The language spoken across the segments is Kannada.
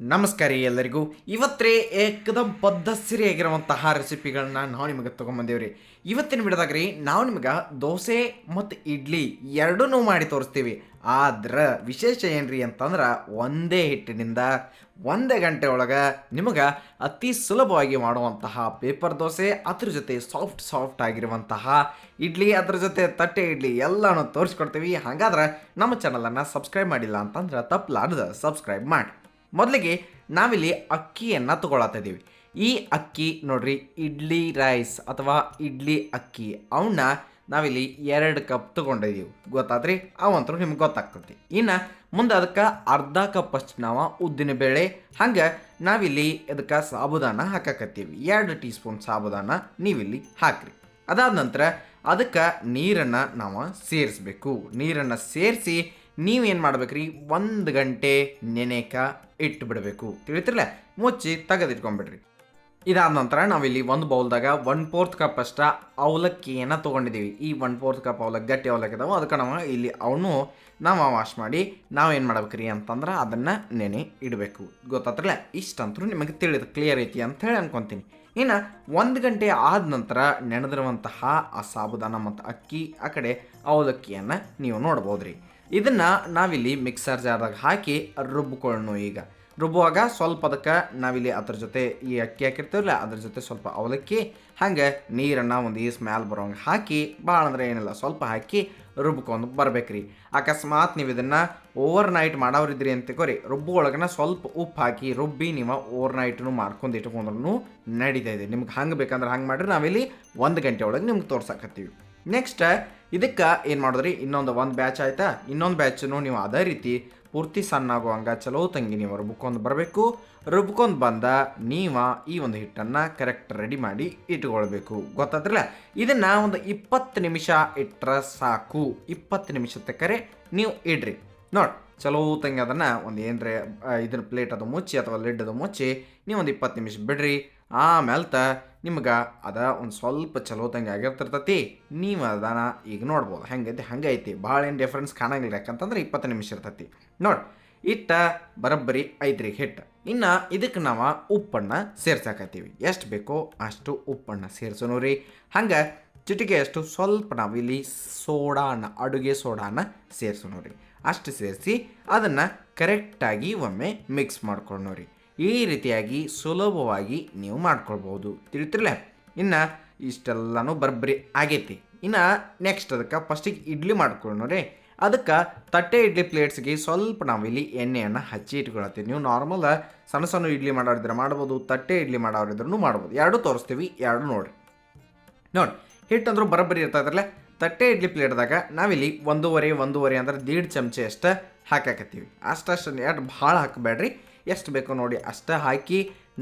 ನಮಸ್ಕಾರ ಎಲ್ಲರಿಗೂ. ಇವತ್ತೇ ಏಕದಮ್ ಆಗಿರುವಂತಹ ರೆಸಿಪಿಗಳನ್ನ ನಾವು ನಿಮಗೆ ತೊಗೊಂಬಂದೇವ್ರಿ. ಇವತ್ತಿನ ಬಿಡದಾಗ ರೀ ನಾವು ನಿಮಗೆ ದೋಸೆ ಮತ್ತು ಇಡ್ಲಿ ಎರಡೂ ಮಾಡಿ ತೋರಿಸ್ತೀವಿ. ಆದ್ರೆ ವಿಶೇಷ ಏನ್ರಿ ಅಂತಂದ್ರೆ ಒಂದೇ ಹಿಟ್ಟಿನಿಂದ ಒಂದೇ ಗಂಟೆ ಒಳಗೆ ನಿಮಗೆ ಅತಿ ಸುಲಭವಾಗಿ ಮಾಡುವಂತಹ ಪೇಪರ್ ದೋಸೆ, ಅದ್ರ ಜೊತೆ ಸಾಫ್ಟ್ ಸಾಫ್ಟ್ ಆಗಿರುವಂತಹ ಇಡ್ಲಿ, ಅದ್ರ ಜೊತೆ ತಟ್ಟೆ ಇಡ್ಲಿ ಎಲ್ಲನೂ ತೋರಿಸ್ಕೊಡ್ತೀವಿ. ಹಾಗಾದ್ರೆ ನಮ್ಮ ಚಾನಲನ್ನು ಸಬ್ಸ್ಕ್ರೈಬ್ ಮಾಡಿಲ್ಲ ಅಂತಂದ್ರೆ ತಪ್ಪಲಾರ್ದು ಸಬ್ಸ್ಕ್ರೈಬ್ ಮಾಡಿ. ಮೊದಲಿಗೆ ನಾವಿಲ್ಲಿ ಅಕ್ಕಿಯನ್ನು ತಗೊಳತ್ತಿದ್ದೀವಿ ಈ ಅಕ್ಕಿ ನೋಡ್ರಿ, ಇಡ್ಲಿ ರೈಸ್ ಅಥವಾ ಇಡ್ಲಿ ಅಕ್ಕಿ ಅವನ್ನ ನಾವಿಲ್ಲಿ ಎರಡು ಕಪ್ ತಗೊಂಡಿದ್ದೀವಿ ಗೊತ್ತಾದ್ರಿ? ಅವಂತರೂ ನಿಮ್ಗೆ ಗೊತ್ತಾಗ್ತದೆ. ಇನ್ನು ಮುಂದೆ ಅದಕ್ಕೆ ಅರ್ಧ ಕಪ್ ಅಷ್ಟು ನಾವು ಉದ್ದಿನ ಬೇಳೆ, ಹಂಗೆ ನಾವಿಲ್ಲಿ ಅದಕ್ಕೆ ಸಾಬುದಾನ ಹಾಕಕತ್ತೀವಿ. ಎರಡು ಟೀ ಸ್ಪೂನ್ ಸಾಬುದಾನ ನೀವಿಲ್ಲಿ ಹಾಕ್ರಿ. ಅದಾದ ನಂತರ ಅದಕ್ಕೆ ನೀರನ್ನು ನಾವು ಸೇರಿಸ್ಬೇಕು. ನೀರನ್ನು ಸೇರಿಸಿ ನೀವೇನು ಮಾಡ್ಬೇಕ್ರಿ? ಒಂದು ಗಂಟೆ ನೆನೆಕ ಇಟ್ಟು ಬಿಡಬೇಕು ತಿಳಿತಿರಲ್ಲ ಮುಚ್ಚಿ ತೆಗೆದಿಟ್ಕೊಂಡ್ಬಿಡ್ರಿ ಇದಾದ ನಂತರ ನಾವಿಲ್ಲಿ ಒಂದು ಬೌಲ್ದಾಗ ಒನ್ ಫೋರ್ತ್ ಕಪ್ ಅಷ್ಟ ಅವಲಕ್ಕಿಯನ್ನು ತೊಗೊಂಡಿದ್ದೀವಿ. ಈ ಒನ್ ಫೋರ್ತ್ ಕಪ್ ಅವಲಕ್ಕಿ ಗಟ್ಟಿ ಅವಲಕ್ಕಿ ಇದಾವೆ, ಅದಕ್ಕೆ ನಾವು ಇಲ್ಲಿ ಅವನು ನಾವು ವಾಶ್ ಮಾಡಿ ನಾವೇನು ಮಾಡ್ಬೇಕ್ರಿ ಅಂತಂದ್ರೆ ಅದನ್ನು ನೆನೆ ಇಡಬೇಕು. ಗೊತ್ತಾತ್ರಲ್ಲ ಇಷ್ಟಂತರೂ ನಿಮಗೆ ತಿಳಿದು ಕ್ಲಿಯರ್ ಐತಿ ಅಂತ ಹೇಳಿ ಅನ್ಕೊತೀನಿ. ಇನ್ನು ಒಂದು ಗಂಟೆ ಆದ ನಂತರ ನೆನೆದಿರುವಂತಹ ಆ ಸಾಬುದಾನ ಮತ್ತು ಅಕ್ಕಿ ಆ ಕಡೆ ಅವಲಕ್ಕಿಯನ್ನು ನೀವು ನೋಡ್ಬೋದ್ರಿ. ಇದನ್ನು ನಾವಿಲ್ಲಿ ಮಿಕ್ಸರ್ ಜಾರ್ದಾಗ ಹಾಕಿ ರುಬ್ಬಿಕೊಳ್ಳೋಣ ಈಗ. ರುಬ್ಬುವಾಗ ಸ್ವಲ್ಪ ಅದಕ್ಕೆ ನಾವಿಲ್ಲಿ ಅದ್ರ ಜೊತೆ ಈ ಅಕ್ಕಿ ಹಾಕಿರ್ತೀವಲ್ಲ, ಅದ್ರ ಜೊತೆ ಸ್ವಲ್ಪ ಅವಲಕ್ಕಿ, ಹಾಗೆ ನೀರನ್ನು ಒಂದು ಈಸ್ ಮ್ಯಾಲೆ ಬರೋಂಗೆ ಹಾಕಿ ಭಾಳ ಅಂದ್ರೆ ಏನಿಲ್ಲ, ಸ್ವಲ್ಪ ಹಾಕಿ ರುಬ್ಕೊಂಡು ಬರ್ಬೇಕ್ರಿ. ಅಕಸ್ಮಾತ್ ನೀವು ಇದನ್ನು ಓವರ್ ನೈಟ್ ಮಾಡೋರಿದ್ರಿ ಅಂತ ಕೋರಿ ರುಬ್ಬು ಒಳಗನ ಸ್ವಲ್ಪ ಉಪ್ಪು ಹಾಕಿ ರುಬ್ಬಿ ನೀವು ಓವರ್ ನೈಟ್ನು ಮಾಡ್ಕೊಂಡು ಇಟ್ಕೊಂಡ್ರೂ ನಡೀತಾ ಇದೆ. ನಿಮ್ಗೆ ಹಂಗೆ ಬೇಕಂದ್ರೆ ಹಂಗೆ ಮಾಡಿರಿ. ನಾವಿಲ್ಲಿ ಒಂದು ಗಂಟೆ ಒಳಗೆ ನಿಮ್ಗೆ ತೋರ್ಸಕತ್ತೀವಿ. ನೆಕ್ಸ್ಟ್ ಇದಕ್ಕೆ ಏನು ಮಾಡಿದ್ರಿ? ಇನ್ನೊಂದು ಒಂದು ಬ್ಯಾಚ್ ಆಯ್ತಾ? ಇನ್ನೊಂದು ಬ್ಯಾಚನ್ನು ನೀವು ಅದೇ ರೀತಿ ಪೂರ್ತಿ ಸಣ್ಣ ಆಗುವಂಗ ಚಲೋ ತಂಗಿ ನೀವು ರುಬ್ಕೊಂಡು ಬರಬೇಕು. ರುಬ್ಕೊಂಡು ಬಂದ ನೀವು ಈ ಒಂದು ಹಿಟ್ಟನ್ನು ಕರೆಕ್ಟ್ ರೆಡಿ ಮಾಡಿ ಇಟ್ಕೊಳ್ಬೇಕು. ಗೊತ್ತಾದ್ರಲ್ಲ? ಇದನ್ನು ಒಂದು ಇಪ್ಪತ್ತು ನಿಮಿಷ ಇಟ್ಟರೆ ಸಾಕು. ಇಪ್ಪತ್ತು ನಿಮಿಷ ತಕ್ಕರೆ ನೀವು ಇಡ್ರಿ. ನೋಡಿ, ಚಲೋ ತಂಗಿ ಅದನ್ನು ಒಂದು ಏನರೆ ಇದನ್ನ ಪ್ಲೇಟ್ ಅದು ಮುಚ್ಚಿ ಅಥವಾ ಲಿಡ್ ಅದು ಮುಚ್ಚಿ ನೀವು ಒಂದು ಇಪ್ಪತ್ತು ನಿಮಿಷ ಬಿಡ್ರಿ. ಆಮೇಲೆ ತ ನಿಮ್ಗೆ ಅದ ಒಂದು ಸ್ವಲ್ಪ ಚಲೋತಂಗೆ ಆಗಿರ್ತಿರ್ತೈತಿ, ನೀವು ಅದನ್ನ ಈಗ ನೋಡ್ಬೋದು. ಹೆಂಗೈತಿ ಹಂಗೆ ಐತಿ ಭಾಳ ಏನು ಡಿಫ್ರೆನ್ಸ್ ಕಾಣಂಗಿಲ್ಲ ಯಾಕಂತಂದ್ರೆ ಇಪ್ಪತ್ತು ನಿಮಿಷ ಇರ್ತೈತಿ. ನೋಡಿ, ಇಟ್ಟ ಬರಬ್ಬರಿ ಐತ್ರಿ ಹಿಟ್ಟು. ಇನ್ನು ಇದಕ್ಕೆ ನಾವು ಉಪ್ಪಣ್ಣ ಸೇರ್ಸಾಕತ್ತೀವಿ. ಎಷ್ಟು ಬೇಕೋ ಅಷ್ಟು ಉಪ್ಪಣ್ಣ ಸೇರ್ಸೋನು ರೀ. ಹಂಗೆ ಚಿಟಿಕೆಯಷ್ಟು ಸ್ವಲ್ಪ ನಾವು ಇಲ್ಲಿ ಸೋಡಾನ, ಅಡುಗೆ ಸೋಡಾನ ಸೇರ್ಸೋಣ ರೀ. ಅಷ್ಟು ಸೇರಿಸಿ ಅದನ್ನು ಕರೆಕ್ಟಾಗಿ ಒಮ್ಮೆ ಮಿಕ್ಸ್ ಮಾಡ್ಕೊಳೋರಿ ಈ ರೀತಿಯಾಗಿ ಸುಲಭವಾಗಿ ನೀವು ಮಾಡ್ಕೊಳ್ಬೋದು ತಿಳಿತಿರಲ್ಲ ಇನ್ನು ಇಷ್ಟೆಲ್ಲನೂ ಬರ್ಬರಿ ಆಗೈತಿ. ಇನ್ನು ನೆಕ್ಸ್ಟ್ ಅದಕ್ಕೆ ಫಸ್ಟಿಗೆ ಇಡ್ಲಿ ಮಾಡ್ಕೊಳ್ಳೋಣ ರೀ ಅದಕ್ಕೆ ತಟ್ಟೆ ಇಡ್ಲಿ ಪ್ಲೇಟ್ಸ್ಗೆ ಸ್ವಲ್ಪ ನಾವಿಲ್ಲಿ ಎಣ್ಣೆಯನ್ನು ಹಚ್ಚಿ ಇಟ್ಕೊಳತ್ತೀವಿ. ನೀವು ನಾರ್ಮಲ್ ಸಣ್ಣ ಸಣ್ಣ ಇಡ್ಲಿ ಮಾಡೋರಿದ್ರೆ ಮಾಡ್ಬೋದು, ತಟ್ಟೆ ಇಡ್ಲಿ ಮಾಡೋರಿದ್ರೂ ಮಾಡ್ಬೋದು. ಎರಡೂ ತೋರಿಸ್ತೀವಿ, ಎರಡು ನೋಡಿರಿ. ನೋಡಿ ಹಿಟ್ಟು ಅಂದ್ರೂ ಬರಬ್ಬರಿ ಇರ್ತದ್ರಲ್ಲ ತಟ್ಟೆ ಇಡ್ಲಿ ಪ್ಲೇಟ್ದಾಗ ನಾವಿಲ್ಲಿ ಒಂದೂವರೆ ಒಂದೂವರೆ ಅಂದ್ರೆ ದೀಡ್ ಚಮಚೆ ಅಷ್ಟು ಹಾಕಾಕತ್ತೀವಿ ಅಷ್ಟಷ್ಟು ಎರಡು ಭಾಳ ಹಾಕಬೇಡ್ರಿ. ಎಷ್ಟು ಬೇಕೋ ನೋಡಿ ಅಷ್ಟೇ ಹಾಕಿ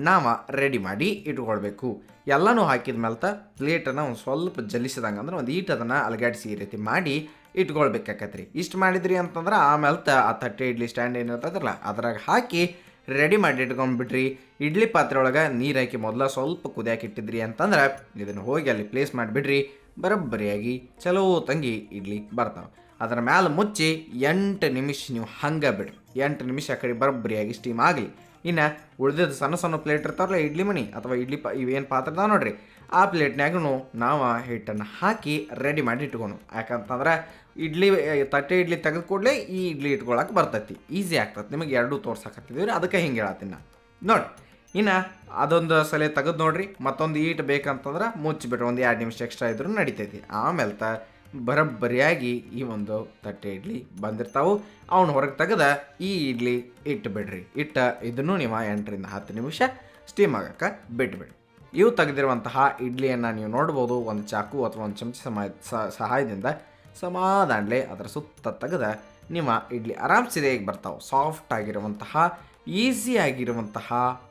ನಾವು ರೆಡಿ ಮಾಡಿ ಇಟ್ಕೊಳ್ಬೇಕು. ಎಲ್ಲನೂ ಹಾಕಿದ ಮೇಲೆ ತ ಪ್ಲೇಟನ್ನು ಒಂದು ಸ್ವಲ್ಪ ಜಲಿಸಿದಂಗೆ ಅಂದ್ರೆ ಒಂದು ಈಟ್ ಅದನ್ನು ಅಲಗಾಡಿಸಿ ಈ ರೀತಿ ಮಾಡಿ ಇಟ್ಕೊಳ್ಬೇಕಾಕತ್ರಿ. ಇಷ್ಟು ಮಾಡಿದ್ರಿ ಅಂತಂದ್ರೆ ಆಮೇಲೆ ತ ಆ ತಟ್ಟೆ ಇಡ್ಲಿ ಸ್ಟ್ಯಾಂಡ್ ಏನಿರ್ತದಲ್ಲ ಅದ್ರಾಗ ಹಾಕಿ ರೆಡಿ ಮಾಡಿ ಇಟ್ಕೊಂಡ್ಬಿಟ್ರಿ ಇಡ್ಲಿ ಪಾತ್ರೆ ಒಳಗೆ ನೀರು ಹಾಕಿ ಮೊದಲ ಸ್ವಲ್ಪ ಕುದಿಯಾಕೆ ಇಟ್ಟಿದ್ರಿ ಅಂತಂದ್ರೆ ಇದನ್ನು ಹೋಗಿ ಅಲ್ಲಿ ಪ್ಲೇಸ್ ಮಾಡಿಬಿಡ್ರಿ. ಬರೋಬ್ಬರಿಯಾಗಿ ಚಲೋ ತಂಗಿ ಇಡ್ಲಿ ಬರ್ತಾವೆ. ಅದರ ಮ್ಯಾಲೆ ಮುಚ್ಚಿ ಎಂಟು ನಿಮಿಷ ನೀವು ಹಂಗೆ ಬಿಡ್ರಿ. ಎಂಟು ನಿಮಿಷ ಆ ಕಡೆ ಬರೋಬ್ಬರಿಯಾಗಿ ಸ್ಟೀಮ್ ಆಗಲಿ. ಇನ್ನು ಉಳಿದಿದ್ದು ಸಣ್ಣ ಸಣ್ಣ ಪ್ಲೇಟ್ ಇರ್ತಾರಲ್ಲ ಇಡ್ಲಿ ಮಣಿ ಅಥವಾ ಇಡ್ಲಿ ಪಾ, ಇವೇನು ಪಾತ್ರೆ ಅದಾವ ನೋಡ್ರಿ. ಆ ಪ್ಲೇಟ್ನಾಗೂ ನಾವು ಹಿಟ್ಟನ್ನು ಹಾಕಿ ರೆಡಿ ಮಾಡಿ ಇಟ್ಕೊಂಡು ಯಾಕಂತಂದ್ರೆ ಇಡ್ಲಿ, ತಟ್ಟೆ ಇಡ್ಲಿ ತೆಗೆದು ಈ ಇಡ್ಲಿ ಇಟ್ಕೊಳಕ್ಕೆ ಬರ್ತೈತಿ. ಈಸಿ ಆಗ್ತದೆ ನಿಮಗೆ ಎರಡೂ ತೋರ್ಸಕತ್ತಿದ್ದೀವಿ ಅದಕ್ಕೆ ಹಿಂಗೆ ಹೇಳತ್ತೀನಿ ನೋಡಿ ಇನ್ನು ಅದೊಂದು ಸಲ ತೆಗೆದು ನೋಡ್ರಿ. ಮತ್ತೊಂದು ಈಟ್ ಬೇಕಂತಂದ್ರೆ ಮುಚ್ಚಿಬಿಟ್ರೆ ಒಂದು ಎರಡು ನಿಮಿಷ ಎಕ್ಸ್ಟ್ರಾ ಇದ್ರೂ ನಡಿತೈತಿ. ಆಮೇಲೆ ತ ಬರೋಬ್ಬರಿಯಾಗಿ ಈ ಒಂದು ತಟ್ಟೆ ಇಡ್ಲಿ ಬಂದಿರ್ತಾವು. ಅವನು ಹೊರಗೆ ತೆಗೆದ ಈ ಇಡ್ಲಿ ಇಟ್ಟು ಬಿಡ್ರಿ. ಇಟ್ಟ ಇದನ್ನು ನೀವು ಎಂಟರಿಂದ ಹತ್ತು ನಿಮಿಷ ಸ್ಟೀಮ್ ಆಗಕ್ಕೆ ಬಿಟ್ಬಿಡಿ. ಇವು ತೆಗೆದಿರುವಂತಹ ಇಡ್ಲಿಯನ್ನು ನೀವು ನೋಡ್ಬೋದು, ಒಂದು ಚಾಕು ಅಥವಾ ಒಂದು ಚಮಚ ಸಮಯ ಸಹಾಯದಿಂದ ಸಮಾಧಾನಲೆ ಅದರ ಸುತ್ತ ತೆಗೆದ ನಿಮ್ಮ ಇಡ್ಲಿ ಆರಾಮ್ ಈಗ ಬರ್ತಾವೆ. ಸಾಫ್ಟ್ ಆಗಿರುವಂತಹ ಈಸಿ ಆಗಿರುವಂತಹ,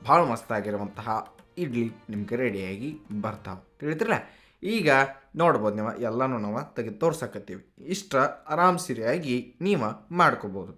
ಭಾಳ ಮಸ್ತಾಗಿರುವಂತಹ ಇಡ್ಲಿ ನಿಮಗೆ ರೆಡಿಯಾಗಿ ಬರ್ತಾವೆ. ತಿಳಿತಿರಲ್ಲ ಈಗ ನೋಡ್ಬೋದು ನೀವು, ಎಲ್ಲನೂ ನಾವು ತೆಗೆದು ತೋರ್ಸಕತ್ತೀವಿ. ಇಷ್ಟ ಆರಾಮ್ ಸಿರಿಯಾಗಿ ನೀವು ಮಾಡ್ಕೋಬೋದು.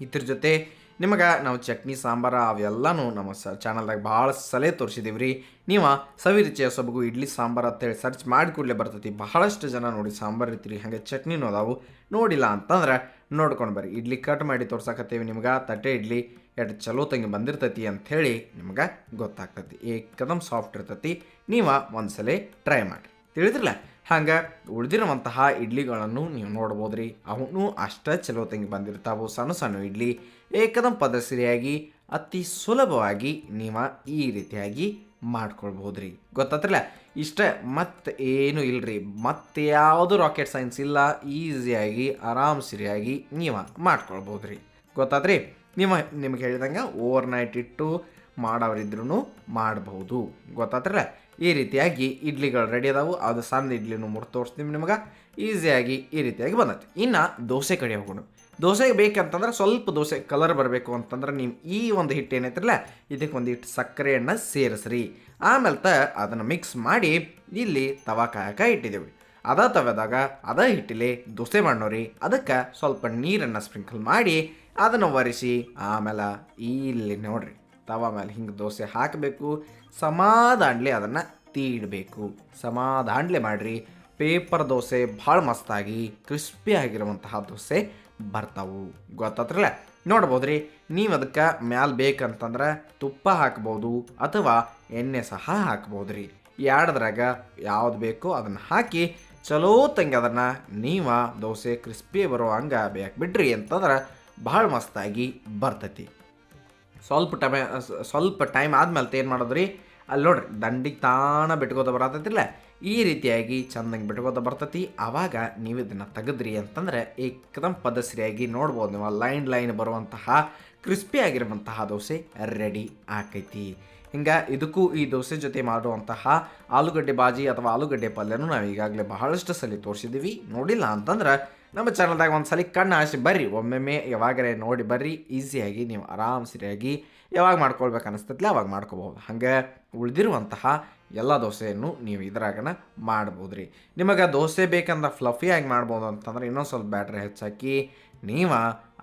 ಇದ್ರ ಜೊತೆ ನಿಮಗೆ ನಾವು ಚಟ್ನಿ, ಸಾಂಬಾರ ಅವೆಲ್ಲನೂ ನಮ್ಮ ಸ ಚಾನಲ್ದಾಗ ಭಾಳ ಸಲಹೆ ತೋರಿಸಿದೀವಿ ರೀ ನೀವು ಸವಿರುಚಿಯ ಸೊಬಗು, ಇಡ್ಲಿ, ಸಾಂಬಾರು ಅಂತೇಳಿ ಸರ್ಚ್ ಮಾಡಿ ಕೂಡಲೇ ಬರ್ತೈತಿ. ಬಹಳಷ್ಟು ಜನ ನೋಡಿ ಸಾಂಬಾರು ಇರ್ತೀರಿ ಹಾಗೆ ಚಟ್ನಿನೂ ಅದಾವು. ನೋಡಿಲ್ಲ ಅಂತಂದ್ರೆ ನೋಡ್ಕೊಂಡು ಬರ್ರಿ. ಇಡ್ಲಿ ಕಟ್ ಮಾಡಿ ತೋರ್ಸಕತ್ತೀವಿ ನಿಮ್ಗೆ, ತಟ್ಟೆ ಇಡ್ಲಿ ಎಷ್ಟು ಚಲೋ ತಂಗಿ ಬಂದಿರ್ತೈತಿ ಅಂಥೇಳಿ ನಿಮ್ಗೆ ಗೊತ್ತಾಗ್ತೈತಿ. ಏಕದಮ್ ಸಾಫ್ಟ್ ಇರ್ತೈತಿ. ನೀವು ಒಂದ್ಸಲ ಟ್ರೈ ಮಾಡಿ ತಿಳಿದ್ರಲ್ಲ? ಹಂಗೆ ಉಳಿದಿರುವಂತಹ ಇಡ್ಲಿಗಳನ್ನು ನೀವು ನೋಡ್ಬೋದು ರೀ ಅವನು ಅಷ್ಟೇ ಚಲೋ ತಂಗಿ ಬಂದಿರ್ತಾವು. ಸಣ್ಣ ಸಣ್ಣ ಇಡ್ಲಿ ಏಕದಮ್ ಪದಸರಿಯಾಗಿ, ಅತಿ ಸುಲಭವಾಗಿ ನೀವು ಈ ರೀತಿಯಾಗಿ ಮಾಡ್ಕೊಳ್ಬೋದು ರೀ ಗೊತ್ತಾತ್ರಲ್ಲ? ಇಷ್ಟ ಮತ್ತೆ ಏನೂ ಇಲ್ರಿ. ಮತ್ತೆ ಯಾವುದು ರಾಕೆಟ್ ಸೈನ್ಸ್ ಇಲ್ಲ. ಈಸಿಯಾಗಿ ಆರಾಮ್ ಸರಿಯಾಗಿ ನೀವು ಮಾಡ್ಕೊಳ್ಬೋದು ರೀ ಗೊತ್ತಾದ್ರಿ ನೀವು ನಿಮಗೆ ಹೇಳಿದಂಗೆ ಓವರ್ ನೈಟ್ ಇಟ್ಟು ಮಾಡೋರಿದ್ರೂ ಮಾಡಬಹುದು. ಗೊತ್ತಾತ್ರಲ್ಲ? ಈ ರೀತಿಯಾಗಿ ಇಡ್ಲಿಗಳು ರೆಡಿ ಅದಾವು. ಅದು ಸಣ್ಣ ಇಡ್ಲಿನೂ ಮುಟ್ಟು ತೋರಿಸ್ತೀವಿ ನಿಮಗೆ. ಈಸಿಯಾಗಿ ಈ ರೀತಿಯಾಗಿ ಬಂದೈತಿ. ಇನ್ನು ದೋಸೆ ಕಡೆ ಹೋಗೋಣ. ದೋಸೆಗೆ ಬೇಕಂತಂದ್ರೆ ಸ್ವಲ್ಪ ದೋಸೆ ಕಲರ್ ಬರಬೇಕು ಅಂತಂದ್ರೆ ನೀವು ಈ ಒಂದು ಹಿಟ್ಟು ಏನೈತಿರಲ್ಲ, ಇದಕ್ಕೆ ಒಂದು ಹಿಟ್ಟು ಸಕ್ಕರೆಯನ್ನು ಸೇರಿಸ್ರಿ. ಆಮೇಲೆ ತ ಅದನ್ನು ಮಿಕ್ಸ್ ಮಾಡಿ ಇಲ್ಲಿ ತವಾ ಕಾಯಕ ಇಟ್ಟಿದ್ದೀವಿ ಅದ ತವದಾಗ ಅದ ಹಿಟ್ಟಿಲಿ ದೋಸೆ ಮಾಡೋರಿ ಅದಕ್ಕೆ ಸ್ವಲ್ಪ ನೀರನ್ನು ಸ್ಪ್ರಿಂಕಲ್ ಮಾಡಿ ಅದನ್ನು ಒರೆಸಿ, ಆಮೇಲೆ ಇಲ್ಲಿ ನೋಡ್ರಿ, ತವ ಮೇಲೆ ಹಿಂಗೆ ದೋಸೆ ಹಾಕಬೇಕು. ಸಮಾಧಾನ್ಲೆ ಅದನ್ನು ತೀಡಬೇಕು. ಸಮಾಧಾನ್ಲೆ ಮಾಡಿರಿ, ಪೇಪರ್ ದೋಸೆ ಭಾಳ ಮಸ್ತಾಗಿ, ಕ್ರಿಸ್ಪಿ ಆಗಿರುವಂತಹ ದೋಸೆ ಬರ್ತಾವು. ಗೊತ್ತಾತ್ರಲ್ಲ? ನೋಡ್ಬೋದ್ರಿ, ನೀವು ಅದಕ್ಕೆ ಮ್ಯಾಲ ಬೇಕಂತಂದ್ರೆ ತುಪ್ಪ ಹಾಕ್ಬೋದು ಅಥವಾ ಎಣ್ಣೆ ಸಹ ಹಾಕ್ಬೋದು ರೀ ಎರಡದ್ರಾಗ ಯಾವ್ದು ಬೇಕೋ ಅದನ್ನು ಹಾಕಿ, ಚಲೋ ತಂಗಿ ಅದನ್ನು ನೀವು ದೋಸೆ ಕ್ರಿಸ್ಪಿ ಬರೋ ಹಂಗೆ ಬೇಕು ಬಿಡ್ರಿ ಅಂತಂದ್ರೆ ಭಾಳ ಮಸ್ತಾಗಿ ಬರ್ತೈತಿ. ಸ್ವಲ್ಪ ಟೈಮ್ ಸ್ವಲ್ಪ ಟೈಮ್ ಆದ್ಮೇಲೆ ಏನು ಮಾಡೋದ್ರಿ? ಅಲ್ಲಿ ನೋಡ್ರಿ, ದಂಡಿಗೆ ತಾಣ ಬಿಟ್ಕೋತ ಬರತ್ತೈತಿಲ್ಲ ಈ ರೀತಿಯಾಗಿ ಚಂದಂಗೆ ಬಿಟ್ಕೋತ ಬರ್ತೈತಿ. ಆವಾಗ ನೀವು ಇದನ್ನು ತೆಗೆದ್ರಿ ಅಂತಂದ್ರೆ ಏಕದಮ್ ಪದಸರಿಯಾಗಿ ನೋಡ್ಬೋದು ನೀವು. ಲೈನ್ ಲೈನ್ ಬರುವಂತಹ, ಕ್ರಿಸ್ಪಿ ಆಗಿರುವಂತಹ ದೋಸೆ ರೆಡಿ ಆಕೈತಿ. ಹಿಂಗೆ ಇದಕ್ಕೂ ಈ ದೋಸೆ ಜೊತೆ ಮಾಡುವಂತಹ ಆಲೂಗಡ್ಡೆ ಬಾಜಿ ಅಥವಾ ಆಲೂಗಡ್ಡೆ ಪಲ್ಯನೂ ನಾವು ಈಗಾಗಲೇ ಬಹಳಷ್ಟು ಸಲ ತೋರಿಸಿದ್ದೀವಿ ನೋಡಿಲ್ಲ ಅಂತಂದ್ರೆ ನಮ್ಮ ಚಾನಲ್ದಾಗ ಒಂದು ಸಲ ಕಣ್ಣು ಹಾಸಿ ಬರ್ರಿ. ಒಮ್ಮೆಮ್ಮೆ ಯಾವಾಗರೇ ನೋಡಿ ಬರ್ರಿ. ಈಸಿಯಾಗಿ ನೀವು ಆರಾಮ್ ಸರಿಯಾಗಿ ಯಾವಾಗ ಮಾಡ್ಕೊಳ್ಬೇಕು ಅನಿಸ್ತೈತಿಲ್ಲ ಅವಾಗ ಮಾಡ್ಕೋಬೋದು ಹಾಗೆ ಉಳಿದಿರುವಂತಹ ಎಲ್ಲ ದೋಸೆಯನ್ನು ನೀವು ಇದ್ರಾಗನ ಮಾಡ್ಬೋದು ರೀ ನಿಮಗೆ ದೋಸೆ ಬೇಕಂದ್ರೆ ಫ್ಲಫಿಯಾಗಿ ಮಾಡ್ಬೋದು ಅಂತಂದ್ರೆ ಇನ್ನೊಂದು ಸ್ವಲ್ಪ ಬ್ಯಾಟ್ರಿ ಹೆಚ್ಚಾಕಿ ನೀವು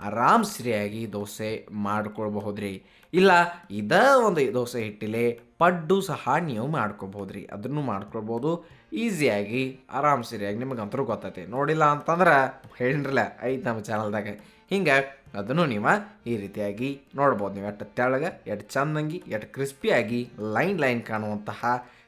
ಆರಾಮ್ ಸರಿಯಾಗಿ ದೋಸೆ ಮಾಡ್ಕೊಳ್ಬಹುದು ರೀ ಇಲ್ಲ, ಇದ ಒಂದು ದೋಸೆ ಹಿಟ್ಟಿಲೆ ಪಡ್ಡು ಸಹ ನೀವು ಮಾಡ್ಕೋಬೋದು ರೀ ಅದನ್ನು ಮಾಡ್ಕೊಳ್ಬೋದು. ಈಸಿಯಾಗಿ, ಆರಾಮ್ ಸರಿಯಾಗಿ ನಿಮಗಂತರೂ ಗೊತ್ತೈತಿ. ನೋಡಿಲ್ಲ ಅಂತಂದ್ರೆ ಹೇಳಿರಲ್ಲ ಐತೆ ನಮ್ಮ ಚಾನಲ್ದಾಗ. ಹಿಂಗೆ ಅದನ್ನು ನೀವು ಈ ರೀತಿಯಾಗಿ ನೋಡ್ಬೋದು. ನೀವು ಎಷ್ಟು ತೆಳಗೆ ಎಷ್ಟು ಚಂದಂಗಿ, ಎಟ್ ಕ್ರಿಸ್ಪಿಯಾಗಿ ಲೈನ್ ಲೈನ್ ಕಾಣುವಂತಹ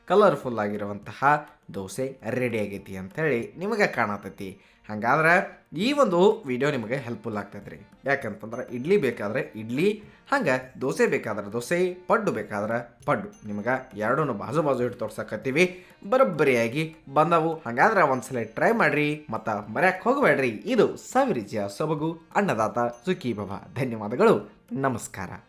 ಕಲರ್ಫುಲ್ ಆಗಿರುವಂತಹ ದೋಸೆ ರೆಡಿ ಆಗೈತಿ ಅಂಥೇಳಿ ನಿಮಗೆ ಕಾಣತೈತಿ. ಹಾಗಾದ್ರೆ ಈ ಒಂದು ವಿಡಿಯೋ ನಿಮಗೆ ಹೆಲ್ಪ್ಫುಲ್ ಆಗ್ತೈತೆ ರೀ ಯಾಕಂತಂದ್ರೆ ಇಡ್ಲಿ ಬೇಕಾದ್ರೆ ಇಡ್ಲಿ, ಹಂಗೆ ದೋಸೆ ಬೇಕಾದ್ರೆ ದೋಸೆ, ಪಡ್ಡು ಬೇಕಾದ್ರೆ ಪಡ್ಡು. ನಿಮಗೆ ಎರಡೂ ಬಾಜು ಬಾಜು ಇಟ್ಟು ತೋರ್ಸಕತ್ತೀವಿ. ಬರೋಬ್ಬರಿಯಾಗಿ ಬಂದವು. ಹಾಗಾದ್ರೆ ಒಂದ್ಸಲ ಟ್ರೈ ಮಾಡ್ರಿ, ಮತ್ತು ಮರ್ಯಾಕೆ ಹೋಗಬೇಡ್ರಿ. ಇದು ಸಾವಿರಿಜಿಯ ಸೊಬಗು, ಅನ್ನದಾತ ಸುಖಿ ಭವ ಧನ್ಯವಾದಗಳು. ನಮಸ್ಕಾರ.